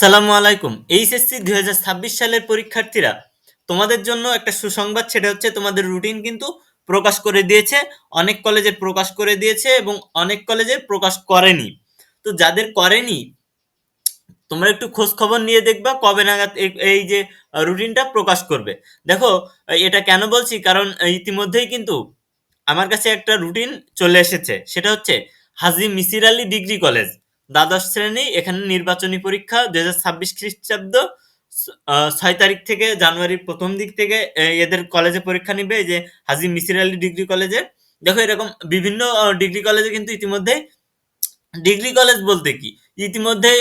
আসসালামু আলাইকুম। এইচএসসি দুই হাজার ছাব্বিশ সালের পরীক্ষার্থীরা, তোমাদের জন্য একটা সুসংবাদ, সেটা হচ্ছে তোমাদের রুটিন কিন্তু প্রকাশ করে দিয়েছে, অনেক কলেজে প্রকাশ করে দিয়েছে এবং অনেক কলেজে প্রকাশ করেনি। তো যাদের করেনি, তোমরা একটু খোঁজ খবর নিয়ে দেখবা কবে নাগাদ এই- যে রুটিনটা প্রকাশ করবে। দেখো, এটা কেন বলছি? কারণ ইতিমধ্যেই কিন্তু আমার কাছে একটা রুটিন চলে এসেছে, সেটা হচ্ছে হাজি মিসির আলী ডিগ্রি কলেজ। দ্বাদশ শ্রেণি, এখানে নির্বাচনী পরীক্ষা দুই হাজার ছাব্বিশ খ্রিস্টাব্দ ছয় তারিখ থেকে জানুয়ারির প্রথম দিক থেকে এদের কলেজে পরীক্ষা নিবে যে হাজি মিসির আলী ডিগ্রি কলেজে। দেখো এরকম বিভিন্ন ডিগ্রি কলেজে কিন্তু ইতিমধ্যে, ডিগ্রি কলেজ বলতে কি? ইতিমধ্যে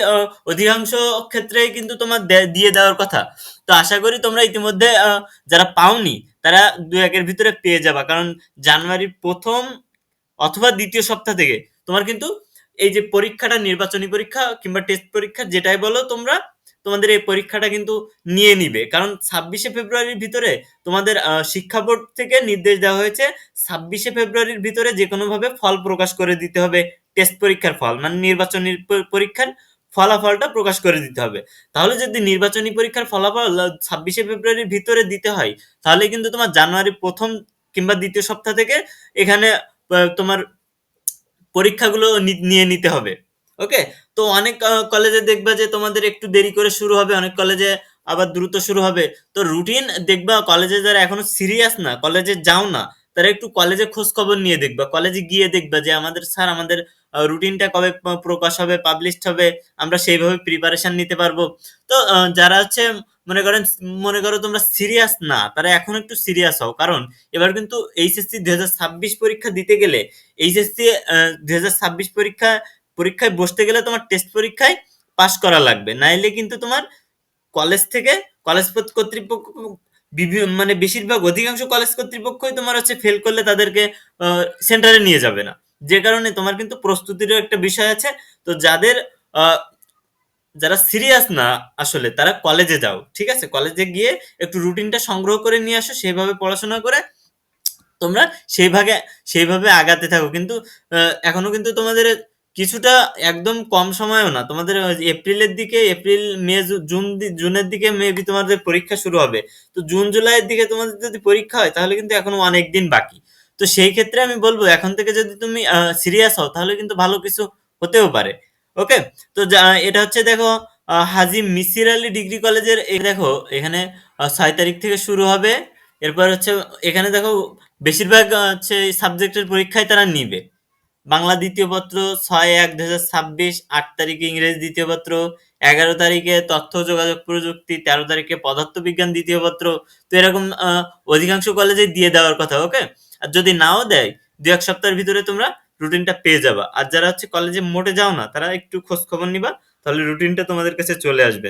অধিকাংশ ক্ষেত্রেই কিন্তু তোমার দিয়ে দেওয়ার কথা। তো আশা করি তোমরা ইতিমধ্যে যারা পাওনি, তারা দু একের ভিতরে পেয়ে যাবা। কারণ জানুয়ারির প্রথম অথবা দ্বিতীয় সপ্তাহ থেকে তোমার কিন্তু এই যে পরীক্ষাটা, নির্বাচনী পরীক্ষা কিংবা টেস্ট পরীক্ষা, যেটাই বলো তোমরা, তোমাদের এই পরীক্ষাটা কিন্তু নিয়ে নিবে। কারণ ছাব্বিশে ফেব্রুয়ারির ভিতরে তোমাদের শিক্ষা বোর্ড থেকে নির্দেশ দেওয়া হয়েছে, ছাব্বিশে ফেব্রুয়ারির ভিতরে যে কোনো ভাবে ফল প্রকাশ করে দিতে হবে টেস্ট পরীক্ষার ফল মানে নির্বাচনী পরীক্ষার ফলাফলটা প্রকাশ করে দিতে হবে। তাহলে যদি নির্বাচনী পরীক্ষার ফলাফল ছাব্বিশে ফেব্রুয়ারির ভিতরে দিতে হয়, তাহলে কিন্তু তোমার জানুয়ারি প্রথম কিংবা দ্বিতীয় সপ্তাহ থেকে এখানে তোমার পরীক্ষাগুলো নিয়ে নিতে হবে। ওকে? তো অনেক কলেজে দেখবা যে তোমাদের একটু দেরি করে শুরু হবে, অনেক কলেজে আবার দ্রুত শুরু হবে। তো রুটিন দেখবা কলেজে যারা এখনও সিরিয়াস না কলেজে যাও না তারা একটু কলেজে খোঁজ খবর নিয়ে দেখবা। কলেজে গিয়ে দেখবা যে আমাদের স্যার আমাদের রুটিনটা কবে প্রকাশ হবে পাবলিশড হবে, আমরা সেইভাবে প্রিপারেশন নিতে পারব। তো যারা হচ্ছে মনে করেন, মনে করো তোমরা সিরিয়াস না, তারা এখন একটু সিরিয়াস হও। কারণ এবার কিন্তু এইচএসসি দুই হাজার ছাব্বিশ পরীক্ষা দিতে গেলে এইচএসসি দুই হাজার ছাব্বিশ পরীক্ষা, পরীক্ষায় বসতে গেলে তোমার টেস্ট পরীক্ষায় পাশ করা লাগবে। নাইলে কিন্তু তোমার কলেজ থেকে কলেজ কর্তৃপক্ষ বিভি- মানে বেশিরভাগ অধিকাংশ কলেজ কর্তৃপক্ষই তোমার হচ্ছে ফেল করলে তাদেরকে সেন্টারে নিয়ে যাবে না। যে কারণে তোমার কিন্তু প্রস্তুতিরও একটা বিষয় আছে। তো যাদের যারা সিরিয়াস না আসলে, তারা কলেজে যাও, ঠিক আছে? কলেজে গিয়ে একটু রুটিনটা সংগ্রহ করে নিয়ে আসো, সেভাবে পড়াশোনা করে তোমরা সেইভাবে সেইভাবে আগাতে থাকো। কিন্তু এখনও কিন্তু তোমাদের কিছুটা একদম কম সময়ও না। তোমাদের এপ্রিলের দিকে, এপ্রিল, মে জুন জুনের দিকে মেবি তোমাদের পরীক্ষা শুরু হবে। তো জুন, জুলাইয়ের দিকে তোমাদের যদি পরীক্ষা হয়, তাহলে কিন্তু এখনও অনেক দিন বাকি। তো সেই ক্ষেত্রে আমি বলব, এখন থেকে যদি তুমি সিরিয়াস হও, তাহলে কিন্তু ভালো কিছু হতেও পারে। ওকে তো এটা হচ্ছে দেখো হাজি মিসির আলী ডিগ্রি কলেজের দেখো, এখানে ছয় তারিখ থেকে শুরু হবে। এরপর হচ্ছে, এখানে দেখো, বেশিরভাগ হচ্ছে সাবজেক্টের পরীক্ষায় তারা নিবে। বাংলা দ্বিতীয় পত্র ছয় এক দুই হাজার ছাব্বিশ, আট তারিখে ইংরেজি দ্বিতীয় পত্র, এগারো তারিখে তথ্য যোগাযোগ প্রযুক্তি, তেরো তারিখে পদার্থবিজ্ঞান দ্বিতীয় পত্র। তো এরকম অধিকাংশ কলেজে দিয়ে দেওয়ার কথা ওকে আর যদি নাও দেয়, দু এক সপ্তাহের ভিতরে তোমরা রুটিনটা পেয়ে যাবা। আর যারা হচ্ছে কলেজে মোটে যাও না, তারা একটু খোঁজ খবর নিবা, তাহলে রুটিনটা তোমাদের কাছে চলে আসবে।